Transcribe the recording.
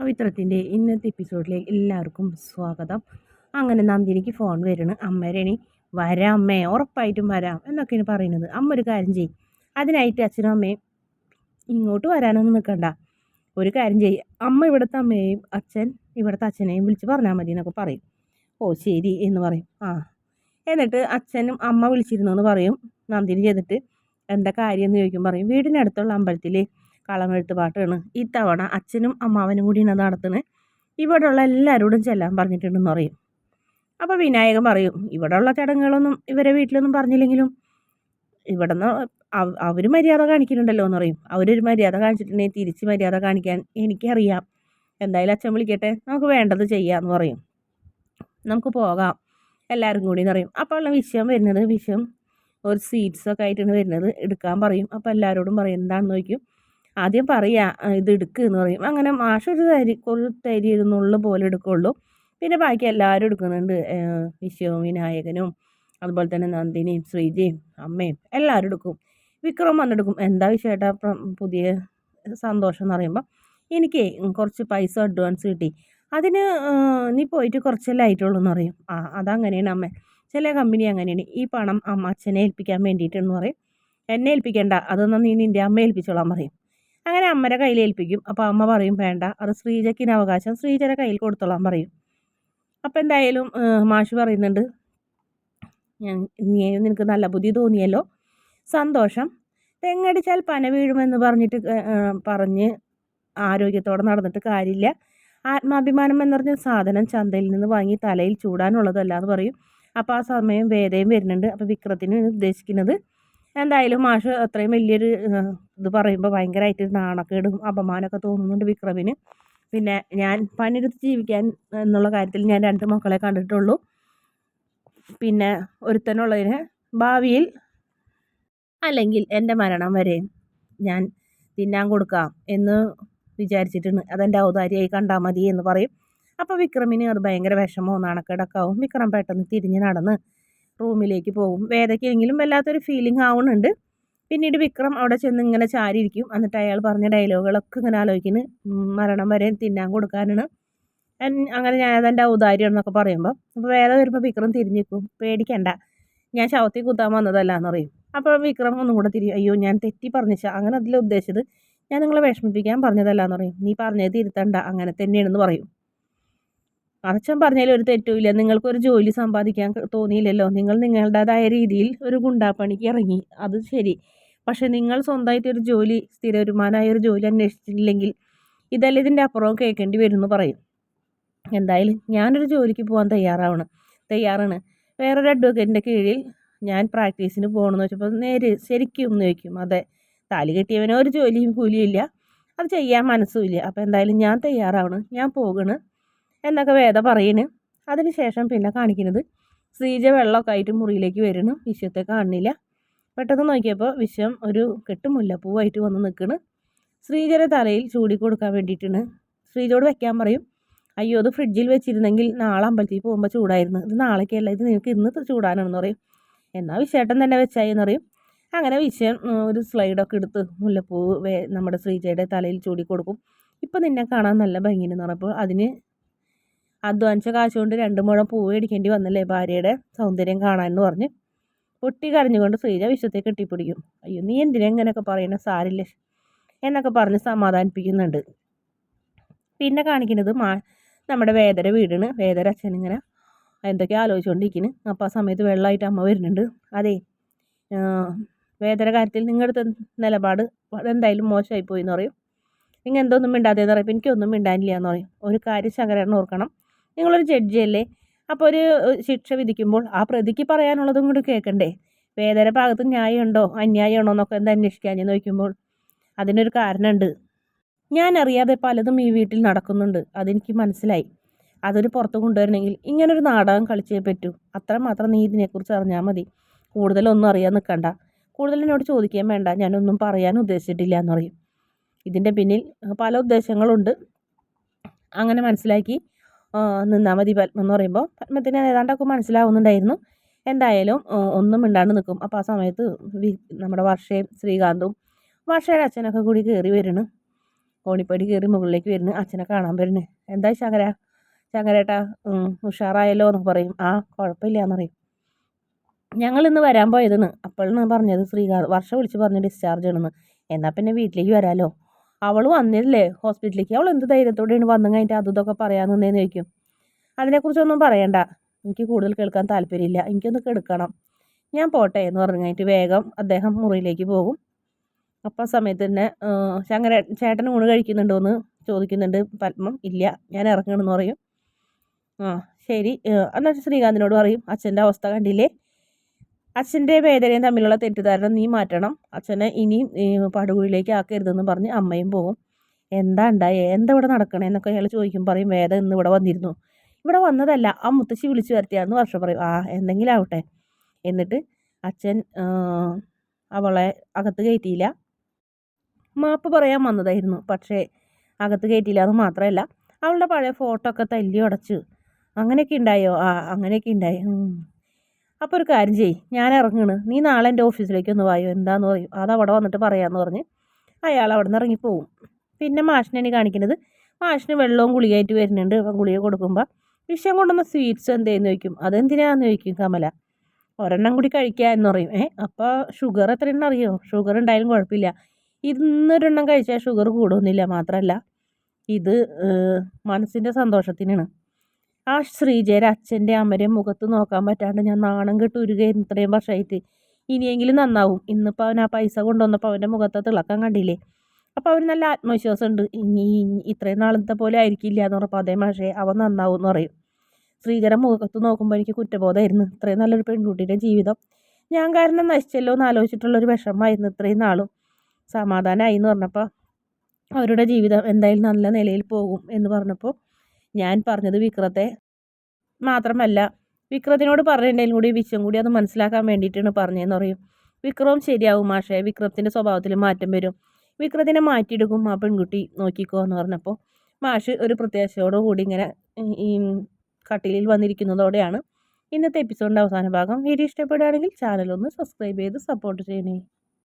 പവിത്രത്തിന്റെ ഇന്നത്തെ എപ്പിസോഡിലേക്ക് എല്ലാവർക്കും സ്വാഗതം. അങ്ങനെ നന്ദിനിക്ക് ഫോൺ വരുന്നു. അമ്മരണി വരാം അമ്മേ ഉറപ്പായിട്ടും വരാം എന്നൊക്കെയാണ് പറയുന്നത്. അമ്മ ഒരു കാര്യം ചെയ്യും. അതിനായിട്ട് അച്ഛനും അമ്മയും ഇങ്ങോട്ട് വരാനൊന്നും നിൽക്കണ്ട. ഒരു കാര്യം ചെയ്യും. അമ്മ ഇവിടുത്തെ അമ്മയെയും അച്ഛൻ ഇവിടുത്തെ അച്ഛനെയും വിളിച്ച് പറഞ്ഞാൽ മതി എന്നൊക്കെ പറയും. ഓ ശരി എന്ന് പറയും. ആ. എന്നിട്ട് അച്ഛനും അമ്മ വിളിച്ചിരുന്നു എന്ന് പറയും. നന്ദിനി ചെയ്തിട്ട് എന്താ കാര്യം എന്ന് ചോദിക്കും. പറയും. വീടിനടുത്തുള്ള അമ്പലത്തിൽ കളമെഴുത്ത് പാട്ടാണ്. ഇത്തവണ അച്ഛനും അമ്മാവനും കൂടിയാണ് നടത്തുന്നത് ഇവിടെയുള്ള എല്ലാവരോടും ചെല്ലാൻ പറഞ്ഞിട്ടുണ്ടെന്ന് പറയും. അപ്പോൾ വിനായകൻ പറയും ഇവിടെയുള്ള ചടങ്ങുകളൊന്നും ഇവരെ വീട്ടിലൊന്നും പറഞ്ഞില്ലെങ്കിലും ഇവിടെ നിന്ന് അവർ മര്യാദ കാണിക്കുന്നുണ്ടല്ലോ എന്ന് പറയും. അവരൊരു മര്യാദ കാണിച്ചിട്ടുണ്ടെങ്കിൽ തിരിച്ച് മര്യാദ കാണിക്കാൻ എനിക്കറിയാം. എന്തായാലും അച്ഛൻ വിളിക്കട്ടെ നമുക്ക് വേണ്ടത് ചെയ്യാമെന്ന് പറയും. നമുക്ക് പോകാം. എല്ലാവരും കൂടി എന്ന് പറയും. അപ്പോൾ ഉള്ള വിഷയം വരുന്നത് വിഷയം ഒരു സീറ്റ്സൊക്കെ ആയിട്ടാണ് വരുന്നത് എടുക്കാൻ പറയും. അപ്പോൾ എല്ലാവരോടും പറയും എന്താണെന്ന് ചോദിക്കും. ആദ്യം പറയുക ഇത് എടുക്കുക എന്ന് പറയും. അങ്ങനെ മാഷ് ഒരു തരി ഒരു തരി ഇരുന്നുള്ള പോലെ എടുക്കുള്ളൂ. പിന്നെ ബാക്കി എല്ലാവരും എടുക്കുന്നുണ്ട്. വിശ്വവും വിനായകനും അതുപോലെ തന്നെ നന്ദിനിയും ശ്രീജയും അമ്മയും എല്ലാവരും എടുക്കും. വിക്രം വന്നെടുക്കും. എന്താ വിഷയമായിട്ട് പുതിയ സന്തോഷം എന്ന് പറയുമ്പോൾ എനിക്ക് കുറച്ച് പൈസ അഡ്വാൻസ് കിട്ടി. അതിന് നീ പോയിട്ട് കുറച്ചല്ലേ ആയിട്ടുള്ളൂ എന്ന് പറയും. ആ അതങ്ങനെയാണ് അമ്മ. ചില കമ്പനി അങ്ങനെയാണ്. ഈ പണം അമ്മ അച്ഛനെ ഏൽപ്പിക്കാൻ വേണ്ടിയിട്ടെന്ന് പറയും. എന്നെ ഏൽപ്പിക്കേണ്ട. അതൊന്നും നീ നിന്റെ അമ്മ ഏൽപ്പിച്ചോളാൻ പറയും. അങ്ങനെ അമ്മയുടെ കയ്യിൽ ഏൽപ്പിക്കും. അപ്പോൾ അമ്മ പറയും വേണ്ട അത് ശ്രീജയ്ക്കിന് അവകാശം. ശ്രീജയുടെ കയ്യിൽ കൊടുത്തോളാൻ പറയും. അപ്പോൾ എന്തായാലും മാഷ് പറയുന്നുണ്ട് നീ നിനക്ക് നല്ല ബുദ്ധി തോന്നിയല്ലോ. സന്തോഷം. തെങ്ങടിച്ചാൽ പന വീഴുമെന്ന് പറഞ്ഞിട്ട് പറഞ്ഞ് ആരോഗ്യത്തോടെ നടന്നിട്ട് കാര്യമില്ല. ആത്മാഭിമാനം എന്ന് പറഞ്ഞ സാധനം ചന്തയിൽ നിന്ന് വാങ്ങി തലയിൽ ചൂടാനുള്ളതല്ല എന്ന് പറയും. അപ്പോൾ ആ സമയം വേദയും വരുന്നുണ്ട്. അപ്പോൾ വിക്രത്തിന് ഉദ്ദേശിക്കുന്നത് എന്തായാലും മാഷ് അത്രയും വലിയൊരു ഇത് പറയുമ്പോൾ ഭയങ്കരമായിട്ട് നാണക്കേടും അപമാനമൊക്കെ തോന്നുന്നുണ്ട് വിക്രമിന്. പിന്നെ ഞാൻ പണിയെടുത്ത് ജീവിക്കാൻ എന്നുള്ള കാര്യത്തിൽ ഞാൻ രണ്ട് മക്കളെ കണ്ടിട്ടുള്ളൂ. പിന്നെ ഒരുത്തനുള്ളതിന് ഭാവിയിൽ അല്ലെങ്കിൽ എന്റെ മരണം വരെ ഞാൻ തിന്നാൻ കൊടുക്കാം എന്ന് വിചാരിച്ചിട്ടുണ്ട്. അതെന്റെ ഔദാര്യമായി കണ്ടാൽ മതി എന്ന് പറയും. അപ്പോൾ വിക്രമിന് അത് ഭയങ്കര വിഷമവും നാണക്കേടൊക്കെ ആവും. വിക്രം പെട്ടെന്ന് തിരിഞ്ഞ് നടന്ന് റൂമിലേക്ക് പോകും. വേദയ്ക്കെങ്കിലും വല്ലാത്തൊരു ഫീലിംഗ് ആവുന്നുണ്ട് പിന്നീട് വിക്രം അവിടെ ചെന്ന് ഇങ്ങനെ ചാരിയിരിക്കും. എന്നിട്ട് അയാൾ പറഞ്ഞ ഡയലോഗുകളൊക്കെ ഇങ്ങനെ ആലോചിക്കുന്നു. മരണം വരെ തിന്നാൻ കൊടുക്കാനാണ്. അങ്ങനെ ഞാൻ അതെന്റെ ഔദാര്യം എന്നൊക്കെ പറയുമ്പോൾ അപ്പോൾ വേദ വരുമ്പോൾ വിക്രം തിരിഞ്ഞിരിക്കും. പേടിക്കണ്ട. ഞാൻ ശവത്തിൽ കുത്താൻ വന്നതല്ല എന്ന് പറയും അപ്പോൾ വിക്രം ഒന്നും കൂടെ തിരി അയ്യോ ഞാൻ തെറ്റി പറഞ്ഞിച്ച. അങ്ങനെ അതിൽ ഉദ്ദേശിച്ചത് ഞാൻ നിങ്ങളെ വിഷമിപ്പിക്കാൻ പറഞ്ഞതല്ല എന്ന് പറയും നീ പറഞ്ഞത് തിരുത്തണ്ട. അങ്ങനെ തന്നെയാണെന്ന് പറയും. അച്ഛൻ പറഞ്ഞതിൽ ഒരു തെറ്റുമില്ല നിങ്ങൾക്കൊരു ജോലി സമ്പാദിക്കാൻ തോന്നിയില്ലല്ലോ. നിങ്ങൾ നിങ്ങളുടേതായ രീതിയിൽ ഒരു ഗുണ്ടാപ്പണിക്ക് ഇറങ്ങി. അത് ശരി. പക്ഷെ നിങ്ങൾ സ്വന്തമായിട്ട് ഒരു ജോലി സ്ഥിര വരുമാനമായ ഒരു ജോലി അന്വേഷിച്ചിട്ടില്ലെങ്കിൽ ഇതല്ല ഇതിന്റെ അപ്പുറവും കേൾക്കേണ്ടി എന്ന് പറയും. എന്തായാലും ഞാനൊരു ജോലിക്ക് പോകാൻ തയ്യാറാവണം. തയ്യാറാണ്. വേറൊരു അഡ്വക്കേറ്റിന്റെ കീഴിൽ ഞാൻ പ്രാക്ടീസിന് പോകണമെന്ന് വെച്ചപ്പോൾ നേര് ശരിക്കും എന്ന് ചോദിക്കും. അതെ താലി കെട്ടിയവനോ ഒരു ജോലിയും കൂലിയും ഇല്ല. അത് ചെയ്യാൻ മനസ്സുമില്ല അപ്പോൾ എന്തായാലും ഞാൻ തയ്യാറാവണം. ഞാൻ പോകണ്. എന്നൊക്കെ വേദ പറയുന്നു അതിനുശേഷം പിന്നെ കാണിക്കുന്നത് ശ്രീജ വെള്ളമൊക്കെ ആയിട്ട് മുറിയിലേക്ക് വരുന്നു. വിശ്വത്തെ കാണുന്നില്ല. പെട്ടെന്ന് നോക്കിയപ്പോൾ വിശ്വം ഒരു കെട്ട് മുല്ലപ്പൂവായിട്ട് വന്ന് നിൽക്കുന്നു ശ്രീജയുടെ തലയിൽ ചൂടി കൊടുക്കാൻ വേണ്ടിയിട്ടാണ്. ശ്രീജയോട് വെക്കാൻ പറയും അയ്യോ അത് ഫ്രിഡ്ജിൽ വെച്ചിരുന്നെങ്കിൽ നാളെ അമ്പലത്തിൽ പോകുമ്പോൾ ചൂടായിരുന്നു. ഇത് നാളേക്കല്ല ഇത് നിങ്ങൾക്ക് ഇന്ന് ചൂടാനാണെന്ന് പറയും. എന്നാൽ വിശേട്ടൻ തന്നെ വെച്ചായി എന്ന് പറയും. അങ്ങനെ വിഷയം ഒരു സ്ലൈഡൊക്കെ എടുത്ത് മുല്ലപ്പൂ നമ്മുടെ ശ്രീജയുടെ തലയിൽ ചൂടി കൊടുക്കും. ഇപ്പം നിന്നെ കാണാൻ നല്ല ഭംഗിയെന്ന് പറഞ്ഞപ്പോൾ അതിന് അധ്വാനിച്ച കാശുകൊണ്ട് രണ്ട് മുഴം പൂവ് മേടിക്കേണ്ടി വന്നല്ലേ ഭാര്യയുടെ സൗന്ദര്യം കാണാൻ എന്ന് പറഞ്ഞ് പൊട്ടി കരഞ്ഞുകൊണ്ട് ശ്രീജ വിശ്വത്തെ കെട്ടിപ്പിടിക്കും. അയ്യോ നീ എന്തിനാ ഇങ്ങനെയൊക്കെ പറയണ സാരില്ല? എന്നൊക്കെ പറഞ്ഞ് സമാധാനിപ്പിക്കുന്നുണ്ട്. പിന്നെ കാണിക്കുന്നത് മാ നമ്മുടെ വേദര വീടാണ്. വേദര അച്ഛൻ ഇങ്ങനെ എന്തൊക്കെ ആലോചിച്ചുകൊണ്ടിരിക്കുന്നു അപ്പോൾ ആ സമയത്ത് വെള്ളമായിട്ട് അമ്മ വരുന്നുണ്ട്. അതെ വേദന കാര്യത്തിൽ നിങ്ങളുടെ നിലപാട് എന്തായാലും മോശമായി പോയി എന്ന് പറയും. നിങ്ങൾ എന്തൊന്നും മിണ്ടാതെ മിണ്ടാതെന്ന് പറയും എനിക്കൊന്നും മിണ്ടാനില്ല എന്ന് പറയും. ഒരു കാര്യം ശങ്കരേട്ടൻ ഓർക്കണം. നിങ്ങളൊരു ജഡ്ജിയല്ലേ അപ്പോൾ ഒരു ശിക്ഷ വിധിക്കുമ്പോൾ ആ പ്രതിക്ക് പറയാനുള്ളതും കൂടി കേൾക്കണ്ടേ? വേദന ഭാഗത്ത് ന്യായമുണ്ടോ? അന്യായമാണോ എന്നൊക്കെ എന്താ അന്വേഷിക്കാൻ നോക്കുമ്പോൾ അതിനൊരു കാരണമുണ്ട്. ഞാൻ അറിയാതെ പലതും ഈ വീട്ടിൽ നടക്കുന്നുണ്ട്. അതെനിക്ക് മനസ്സിലായി. അതൊരു പുറത്ത് കൊണ്ടുവരണമെങ്കിൽ ഇങ്ങനൊരു നാടകം കളിച്ചേ പറ്റൂ. അത്രമാത്രം നീ ഇതിനെക്കുറിച്ച് അറിഞ്ഞാൽ മതി. കൂടുതലൊന്നും അറിയാൻ നിൽക്കണ്ട. കൂടുതൽ എന്നോട് ചോദിക്കാൻ വേണ്ട. ഞാനൊന്നും പറയാൻ ഉദ്ദേശിച്ചിട്ടില്ല എന്നറിയും ഇതിന്റെ പിന്നിൽ പല ഉദ്ദേശങ്ങളുണ്ട്. അങ്ങനെ മനസ്സിലാക്കി നിന്നാൽ മതി പത്മം എന്ന് പറയുമ്പോൾ പത്മത്തിന് ഏതാണ്ടൊക്കെ മനസ്സിലാവുന്നുണ്ടായിരുന്നു. എന്തായാലും ഒന്നും മിണ്ടാണ്ട് നിൽക്കും അപ്പോൾ ആ സമയത്ത് നമ്മുടെ വർഷയും ശ്രീകാന്തും വർഷയുടെ അച്ഛനൊക്കെ കൂടി കയറി വരുന്നു കോണിപ്പടി കയറി മുകളിലേക്ക് വരുന്നു അച്ഛനെ കാണാൻ വരുന്നു എന്താ ശങ്കര? ശങ്കരേട്ടാ ഉഷാറായല്ലോ എന്നൊക്കെ പറയും. ആ കുഴപ്പമില്ല എന്ന് പറയും. ഞങ്ങൾ ഇന്ന് വരാൻ പോയതെന്ന് അപ്പോഴാണ് പറഞ്ഞത് ശ്രീകാന്ത് വർഷം വിളിച്ച് പറഞ്ഞ് ഡിസ്ചാർജ് ആണെന്ന്. എന്നാൽ പിന്നെ വീട്ടിലേക്ക് വരാമല്ലോ അവൾ വന്നില്ലേ ഹോസ്പിറ്റലിലേക്ക്? അവൾ എന്ത് ധൈര്യത്തോടെയാണ് വന്നു കഴിഞ്ഞിട്ട് അതും ഇതൊക്കെ പറയാമെന്നേന്ന് ചോദിക്കും. അതിനെക്കുറിച്ചൊന്നും പറയണ്ട. എനിക്ക് കൂടുതൽ കേൾക്കാൻ താല്പര്യമില്ല. എനിക്കൊന്ന് കെടുക്കണം. ഞാൻ പോട്ടെ എന്ന് പറഞ്ഞു കഴിഞ്ഞിട്ട് വേഗം അദ്ദേഹം മുറിയിലേക്ക് പോകും. അപ്പം സമയത്ത് തന്നെ ശങ്കര ചേട്ടൻ ഊണ് കഴിക്കുന്നുണ്ടോ എന്ന് ചോദിക്കുന്നുണ്ട്. പത്മം ഇല്ല ഞാൻ ഇറങ്ങണമെന്ന് പറയും. ആ ശരി. എന്നിട്ട് ശ്രീകാന്തിനോട് പറയും. അച്ഛന്റെ അവസ്ഥ കണ്ടില്ലേ? അച്ഛന്റെ വേദനയും തമ്മിലുള്ള തെറ്റിദ്ധാരണ നീ മാറ്റണം. അച്ഛനെ ഇനിയും പടുകുഴിയിലേക്ക് ആക്കരുതെന്ന് പറഞ്ഞ് അമ്മയും പോകും എന്താ ഉണ്ടായേ? എന്താ ഇവിടെ നടക്കണേ? എന്നൊക്കെ അയാൾ ചോദിക്കും. പറയും വേദ ഇന്ന് ഇവിടെ വന്നിരുന്നു. ഇവിടെ വന്നതല്ല. ആ മുത്തശ്ശി വിളിച്ചു വരുത്തിയാന്ന് വർഷം പറയും. ആ എന്തെങ്കിലും ആവട്ടെ. എന്നിട്ട് അച്ഛൻ അവളെ അകത്ത് കയറ്റിയില്ല. മാപ്പ് പറയാൻ വന്നതായിരുന്നു. പക്ഷേ അകത്ത് കയറ്റിയില്ല എന്ന് മാത്രമല്ല അവളുടെ പഴയ ഫോട്ടോ ഒക്കെ തല്ലി ഉടച്ചു. അങ്ങനെയൊക്കെ ഉണ്ടായോ? ആ അങ്ങനെയൊക്കെ ഉണ്ടായി. അപ്പോൾ ഒരു കാര്യം ചെയ്യ്. ഞാൻ ഇറങ്ങണ്. നീ നാളെ എന്റെ ഓഫീസിലേക്ക് ഒന്ന് വായോ. എന്താന്ന് പറയും. അത് അവിടെ വന്നിട്ട് പറയാമെന്ന് പറഞ്ഞ് അയാൾ അവിടെ നിന്ന് ഇറങ്ങിപ്പോവും. പിന്നെ മാഷിനെ കാണിക്കുന്നത്. മാഷിന് വെള്ളവും ഗുളികയായിട്ട് വരുന്നുണ്ട്. ഗുളിക കൊടുക്കുമ്പോൾ വിഷം കൊണ്ടുവന്ന സ്വീറ്റ്സ് എന്തേന്ന് ചോദിക്കും? അതെന്തിനാന്ന് ചോദിക്കും കമല. ഒരെണ്ണം കൂടി കഴിക്കുക എന്ന് പറയും. ഏ അപ്പോൾ ഷുഗർ എത്രയെണ്ണം അറിയോ? ഷുഗർ ഉണ്ടായാലും കുഴപ്പമില്ല. ഇന്നൊരെണ്ണം കഴിച്ചാൽ ഷുഗർ കൂടുന്നില്ല മാത്രമല്ല ഇത് മനസ്സിന്റെ സന്തോഷത്തിനാണ്. ആ ശ്രീജയുടെ അച്ഛന്റെ അമ്മരെയും മുഖത്ത് നോക്കാൻ പറ്റാണ്ട് ഞാൻ നാണം കെട്ട് ഉരുകയായിരുന്നു ഇത്രയും വർഷമായിട്ട് ഇനിയെങ്കിലും നന്നാവും. ഇന്നിപ്പോൾ അവൻ ആ പൈസ കൊണ്ടുവന്നപ്പോൾ അവന്റെ മുഖത്തെ തിളക്കം കണ്ടില്ലേ? അപ്പോൾ അവന് നല്ല ആത്മവിശ്വാസം ഉണ്ട് ഇനി ഇത്രയും നാളത്തെ പോലെ ആയിരിക്കില്ല എന്ന് പറഞ്ഞപ്പോൾ അതേ മാഷേ അവൻ നന്നാവും എന്ന് പറയും. ശ്രീജയുടെ മുഖത്ത് നോക്കുമ്പോൾ എനിക്ക് കുറ്റബോധമായിരുന്നു. ഇത്രയും നല്ലൊരു പെൺകുട്ടിയുടെ ജീവിതം ഞാൻ കാരണം നശിച്ചല്ലോ എന്ന് ആലോചിച്ചിട്ടുള്ളൊരു വിഷമമായിരുന്നു ഇത്രയും നാളും. സമാധാനമായി എന്ന് പറഞ്ഞപ്പോൾ അവരുടെ ജീവിതം എന്തായാലും നല്ല നിലയിൽ പോകും എന്ന് പറഞ്ഞപ്പോൾ ഞാൻ പറഞ്ഞത് വിക്രത്തെ മാത്രമല്ല വിക്രത്തിനോട് പറഞ്ഞിട്ടുണ്ടെങ്കിൽ കൂടി വിശ്വം കൂടി അത് മനസ്സിലാക്കാൻ വേണ്ടിയിട്ടാണ് പറഞ്ഞതെന്ന് പറയും. വിക്രവും ശരിയാവും മാഷേ. വിക്രത്തിന്റെ സ്വഭാവത്തിൽ മാറ്റം വരും. വിക്രത്തിനെ മാറ്റിയെടുക്കും ആ പെൺകുട്ടി നോക്കിക്കോ എന്ന് പറഞ്ഞപ്പോൾ. മാഷ് ഒരു പ്രത്യാശയോടുകൂടി ഇങ്ങനെ ഈ കട്ടിലിൽ വന്നിരിക്കുന്നതോടെയാണ് ഇന്നത്തെ എപ്പിസോഡിന്റെ അവസാന ഭാഗം. വീഡിയോ ഇഷ്ടപ്പെടുകയാണെങ്കിൽ ചാനലൊന്ന് സബ്സ്ക്രൈബ് ചെയ്ത് സപ്പോർട്ട് ചെയ്യണേ.